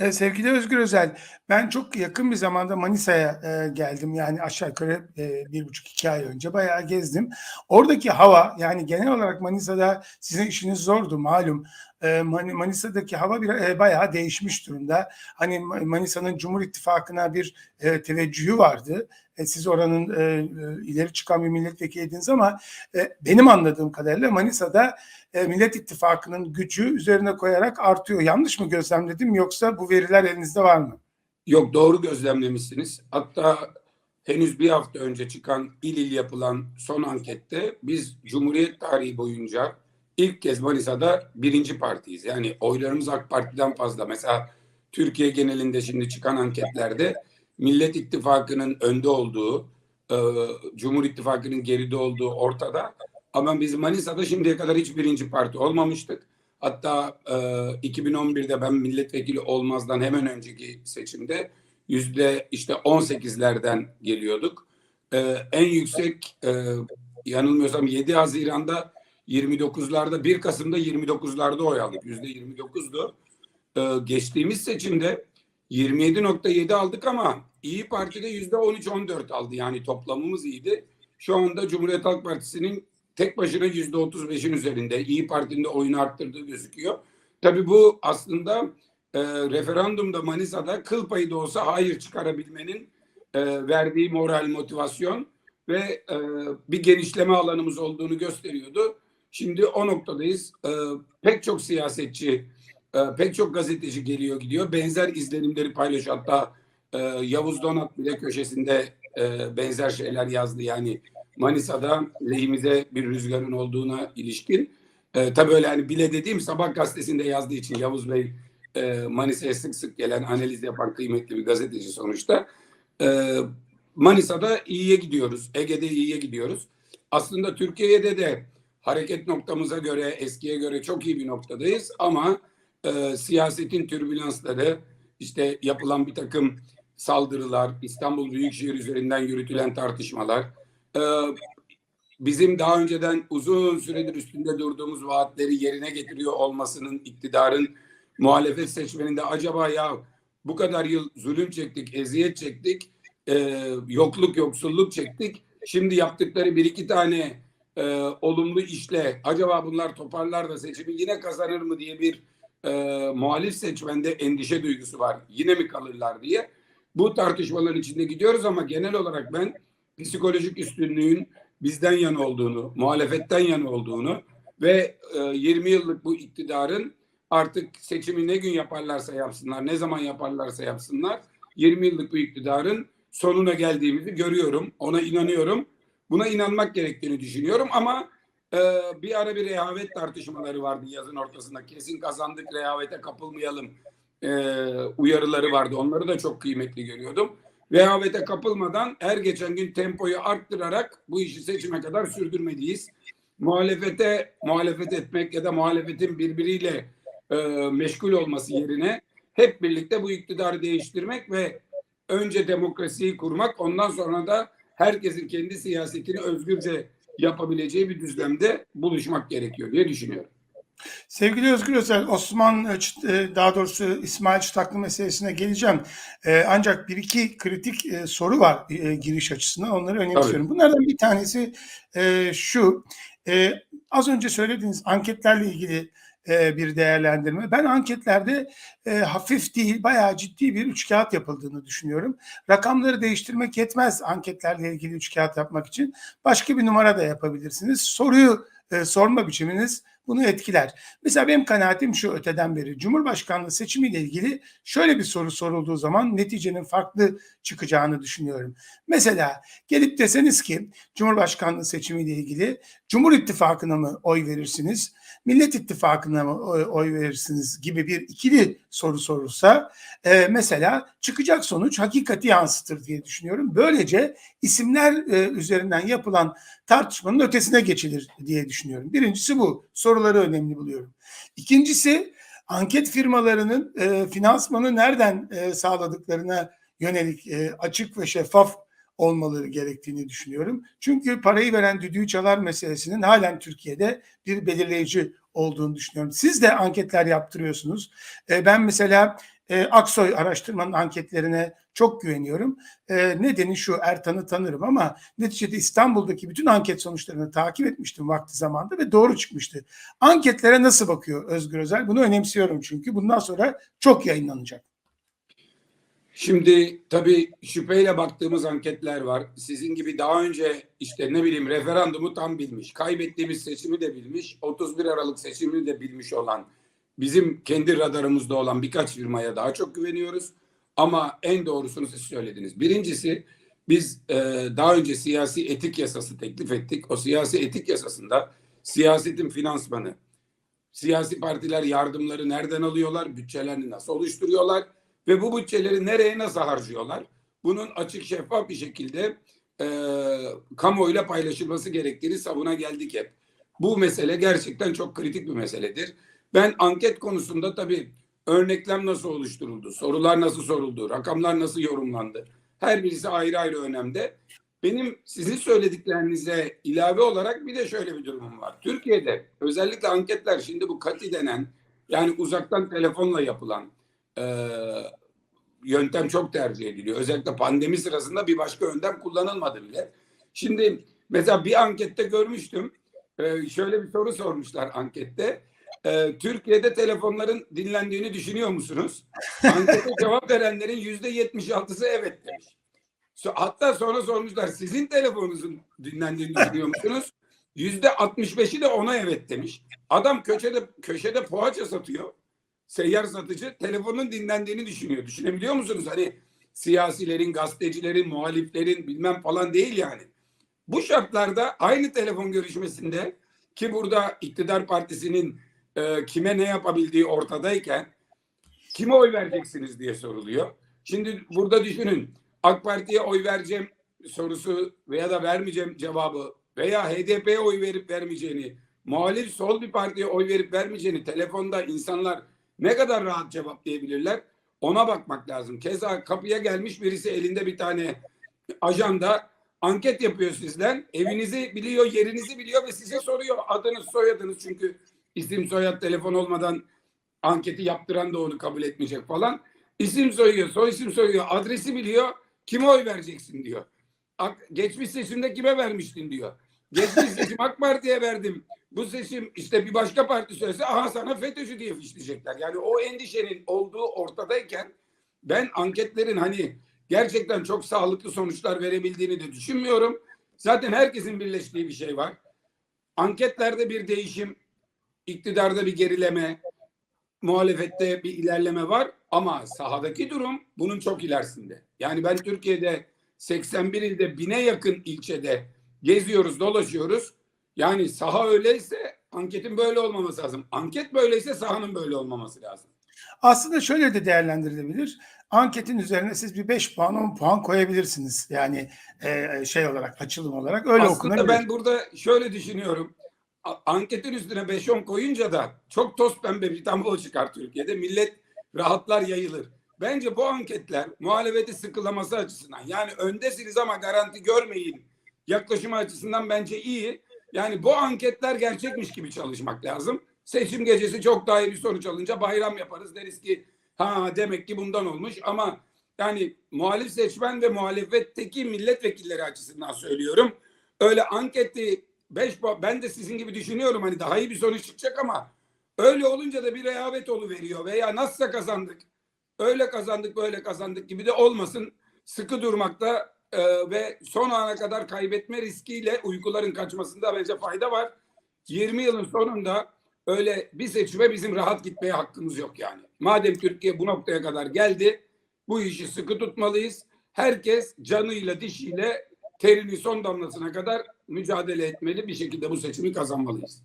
Eee, sevgili Özgür Özel, ben çok yakın bir zamanda Manisa'ya, eee, geldim. Yani aşağı yukarı, eee, 1,5-2 ay önce bayağı gezdim. Oradaki hava, yani genel olarak Manisa'da sizin işiniz zordu malum. Eee, Mani Manisa'daki hava bira eee, bayağı değişmiş durumda. Hani Ma Manisa'nın Cumhur İttifakı'na bir, eee, teveccühü vardı. E, siz oranın, eee, eee, ileri çıkan bir milletvekiliydiniz ama, eee, benim anladığım kadarıyla Manisa'da, eee, Millet İttifakı'nın gücü üzerine koyarak artıyor. Yanlış mı gözlemledim yoksa bu veriler elinizde var mı? Yok doğru gözlemlemişsiniz. Hatta henüz bir hafta önce çıkan il il yapılan son ankette biz Cumhuriyet tarihi boyunca ilk kez Manisa'da birinci partiyiz. Yani oylarımız AK Parti'den fazla. Mesela Türkiye genelinde şimdi çıkan anketlerde Millet İttifakı'nın önde olduğu, e, Cumhur İttifakı'nın geride olduğu ortada. Ama biz Manisa'da şimdiye kadar hiç birinci parti olmamıştık. Hatta e, 2011'de ben milletvekili olmazdan hemen önceki seçimde yüzde işte 18'lerden geliyorduk. E, en yüksek e, yanılmıyorsam 7 Haziran'da 29'larda 1 Kasım'da 29'larda oy aldık. Yüzde 29'du. E, geçtiğimiz seçimde 27.7 aldık ama İyi Parti'de yüzde 13-14 aldı. Yani toplamımız iyiydi. Şu anda Cumhuriyet Halk Partisi'nin tek başına yüzde 35'in üzerinde İyi Parti'nin de oyunu arttırdığı gözüküyor. Tabii bu aslında e, referandumda Manisa'da kıl payı da olsa hayır çıkarabilmenin e, verdiği moral motivasyon ve e, bir genişleme alanımız olduğunu gösteriyordu. Şimdi o noktadayız. E, pek çok siyasetçi, e, pek çok gazeteci geliyor gidiyor. Benzer izlenimleri paylaşıyor. Hatta e, Yavuz Donat bile köşesinde e, benzer şeyler yazdı. Yani Manisa'da lehimize bir rüzgarın olduğuna ilişkin. E, tabii öyle hani bile dediğim Sabah gazetesinde yazdığı için Yavuz Bey e, Manisa'ya sık sık gelen analiz yapan kıymetli bir gazeteci sonuçta. E, Manisa'da iyiye gidiyoruz. Ege'de iyiye gidiyoruz. Aslında Türkiye'de de hareket noktamıza göre, eskiye göre çok iyi bir noktadayız ama e, siyasetin türbülansları, işte yapılan bir takım saldırılar, İstanbul Büyükşehir üzerinden yürütülen tartışmalar, e, bizim daha önceden uzun süredir üstünde durduğumuz vaatleri yerine getiriyor olmasının iktidarın muhalefet seçmeninde acaba ya bu kadar yıl zulüm çektik, eziyet çektik, e, yokluk, yoksulluk çektik. Şimdi yaptıkları bir iki tane e, olumlu işle acaba bunlar toparlar da seçimi yine kazanır mı diye bir e, muhalif seçmende endişe duygusu var. Yine mi kalırlar diye. Bu tartışmaların içinde gidiyoruz ama genel olarak ben psikolojik üstünlüğün bizden yana olduğunu, muhalefetten yana olduğunu ve e, 20 yıllık bu iktidarın artık seçimi ne gün yaparlarsa yapsınlar, ne zaman yaparlarsa yapsınlar 20 yıllık bu iktidarın sonuna geldiğimizi görüyorum. Ona inanıyorum. Buna inanmak gerektiğini düşünüyorum ama e, bir ara bir rehavet tartışmaları vardı yazın ortasında. Kesin kazandık rehavete kapılmayalım e, uyarıları vardı. Onları da çok kıymetli görüyordum. Rehavete kapılmadan her geçen gün tempoyu arttırarak bu işi seçime kadar sürdürmeliyiz. Muhalefete muhalefet etmek ya da muhalefetin birbiriyle e, meşgul olması yerine hep birlikte bu iktidarı değiştirmek ve önce demokrasiyi kurmak ondan sonra da herkesin kendi siyasetini özgürce yapabileceği bir düzlemde buluşmak gerekiyor diye düşünüyorum. Sevgili Özgür Özel, Osman e, daha doğrusu İsmail Çıtaklı meselesine geleceğim. E, Ancak bir iki kritik e, soru var giriş açısından. Onları önemsiyorum. Bunlardan bir tanesi şu. Az önce söylediğiniz anketlerle ilgili bir değerlendirme. Ben anketlerde e, hafif değil, bayağı ciddi bir üç kağıt yapıldığını düşünüyorum. Rakamları değiştirmek yetmez anketlerle ilgili üç kağıt yapmak için. Başka bir numara da yapabilirsiniz. Soruyu e, sorma biçiminiz bunu etkiler. Mesela benim kanaatim şu öteden beri. Cumhurbaşkanlığı seçimiyle ilgili şöyle bir soru sorulduğu zaman neticenin farklı çıkacağını düşünüyorum. Mesela gelip deseniz ki Cumhurbaşkanlığı seçimiyle ilgili Cumhur İttifakı'na mı oy verirsiniz? Millet İttifakı'na mı oy, verirsiniz gibi bir ikili soru sorulsa e, mesela çıkacak sonuç hakikati yansıtır diye düşünüyorum. Böylece isimler e, üzerinden yapılan tartışmanın ötesine geçilir diye düşünüyorum. Birincisi bu. Soruları önemli buluyorum. İkincisi anket firmalarının e, finansmanı nereden e, sağladıklarına yönelik e, açık ve şeffaf olmaları gerektiğini düşünüyorum. Çünkü parayı veren düdüğü çalar meselesinin halen Türkiye'de bir belirleyici olduğunu düşünüyorum. Siz de anketler yaptırıyorsunuz. E, ben mesela e, Aksoy araştırmanın anketlerine çok güveniyorum. E, nedeni şu Ertan'ı tanırım ama neticede İstanbul'daki bütün anket sonuçlarını takip etmiştim vakti zamanda ve doğru çıkmıştı. Anketlere nasıl bakıyor Özgür Özel? Bunu önemsiyorum çünkü bundan sonra çok yayınlanacak. Şimdi tabii şüpheyle baktığımız anketler var. Sizin gibi daha önce işte ne bileyim referandumu tam bilmiş, kaybettiğimiz seçimi de bilmiş, 31 Aralık seçimini de bilmiş olan bizim kendi radarımızda olan birkaç firmaya daha çok güveniyoruz. Ama en doğrusunu siz söylediniz. Birincisi biz e, daha önce siyasi etik yasası teklif ettik. O siyasi etik yasasında siyasetin finansmanı, siyasi partiler yardımları nereden alıyorlar, bütçelerini nasıl oluşturuyorlar ve bu bütçeleri nereye nasıl harcıyorlar? Bunun açık şeffaf bir şekilde e, kamuoyuyla paylaşılması gerektiğini savuna geldik hep. Bu mesele gerçekten çok kritik bir meseledir. Ben anket konusunda tabii örneklem nasıl oluşturuldu, sorular nasıl soruldu, rakamlar nasıl yorumlandı? Her birisi ayrı ayrı önemde. Benim sizin söylediklerinize ilave olarak bir de şöyle bir durumum var. Türkiye'de özellikle anketler şimdi bu kati denen yani uzaktan telefonla yapılan e, yöntem çok tercih ediliyor. Özellikle pandemi sırasında bir başka yöntem kullanılmadı bile. Şimdi mesela bir ankette görmüştüm. E, şöyle bir soru sormuşlar ankette. E, Türkiye'de telefonların dinlendiğini düşünüyor musunuz? Ankete cevap verenlerin yüzde yetmiş altısı evet demiş. Hatta sonra sormuşlar sizin telefonunuzun dinlendiğini düşünüyor musunuz? Yüzde 65'i de ona evet demiş. Adam köşede köşede poğaça satıyor. Seyyar satıcı telefonun dinlendiğini düşünüyor. Düşünebiliyor musunuz? Hani siyasilerin, gazetecilerin, muhaliflerin bilmem falan değil yani. Bu şartlarda aynı telefon görüşmesinde ki burada iktidar partisinin e, kime ne yapabildiği ortadayken kime oy vereceksiniz diye soruluyor. Şimdi burada düşünün AK Parti'ye oy vereceğim sorusu veya da vermeyeceğim cevabı veya HDP'ye oy verip vermeyeceğini, muhalif sol bir partiye oy verip vermeyeceğini telefonda insanlar ne kadar rahat cevaplayabilirler? Ona bakmak lazım. Keza kapıya gelmiş birisi elinde bir tane ajanda anket yapıyor sizden. Evinizi biliyor, yerinizi biliyor ve size soruyor adınız, soyadınız çünkü isim, soyad, telefon olmadan anketi yaptıran da onu kabul etmeyecek falan. İsim soyuyor, soy isim soyuyor, adresi biliyor. Kime oy vereceksin diyor. Geçmiş seçimde kime vermiştin diyor. Geçmiş seçim AK Parti'ye verdim. Bu seçim işte bir başka parti söylese aha sana FETÖ'cü diye fişleyecekler. Yani o endişenin olduğu ortadayken ben anketlerin hani gerçekten çok sağlıklı sonuçlar verebildiğini de düşünmüyorum. Zaten herkesin birleştiği bir şey var. Anketlerde bir değişim, iktidarda bir gerileme, muhalefette bir ilerleme var ama sahadaki durum bunun çok ilerisinde. Yani ben Türkiye'de 81 ilde bine yakın ilçede geziyoruz, dolaşıyoruz. Yani saha öyleyse anketin böyle olmaması lazım. Anket böyleyse sahanın böyle olmaması lazım. Aslında şöyle de değerlendirilebilir. Anketin üzerine siz bir 5 puan 10 puan koyabilirsiniz. Yani e, şey olarak açılım olarak öyle Aslında okunabilir. ben burada şöyle düşünüyorum. Anketin üstüne 5-10 koyunca da çok toz pembe bir tablo çıkar Türkiye'de. Millet rahatlar yayılır. Bence bu anketler muhalefeti sıkılaması açısından yani öndesiniz ama garanti görmeyin yaklaşımı açısından bence iyi. Yani bu anketler gerçekmiş gibi çalışmak lazım. Seçim gecesi çok daha iyi bir sonuç alınca bayram yaparız. Deriz ki ha demek ki bundan olmuş ama yani muhalif seçmen ve muhalefetteki milletvekilleri açısından söylüyorum. Öyle anketi 5 ben de sizin gibi düşünüyorum hani daha iyi bir sonuç çıkacak ama öyle olunca da bir rehavet veriyor veya nasılsa kazandık öyle kazandık böyle kazandık gibi de olmasın. Sıkı durmakta e, ve son ana kadar kaybetme riskiyle uykuların kaçmasında bence fayda var. 20 yılın sonunda öyle bir seçime bizim rahat gitmeye hakkımız yok yani. Madem Türkiye bu noktaya kadar geldi bu işi sıkı tutmalıyız. Herkes canıyla dişiyle terini son damlasına kadar mücadele etmeli bir şekilde bu seçimi kazanmalıyız.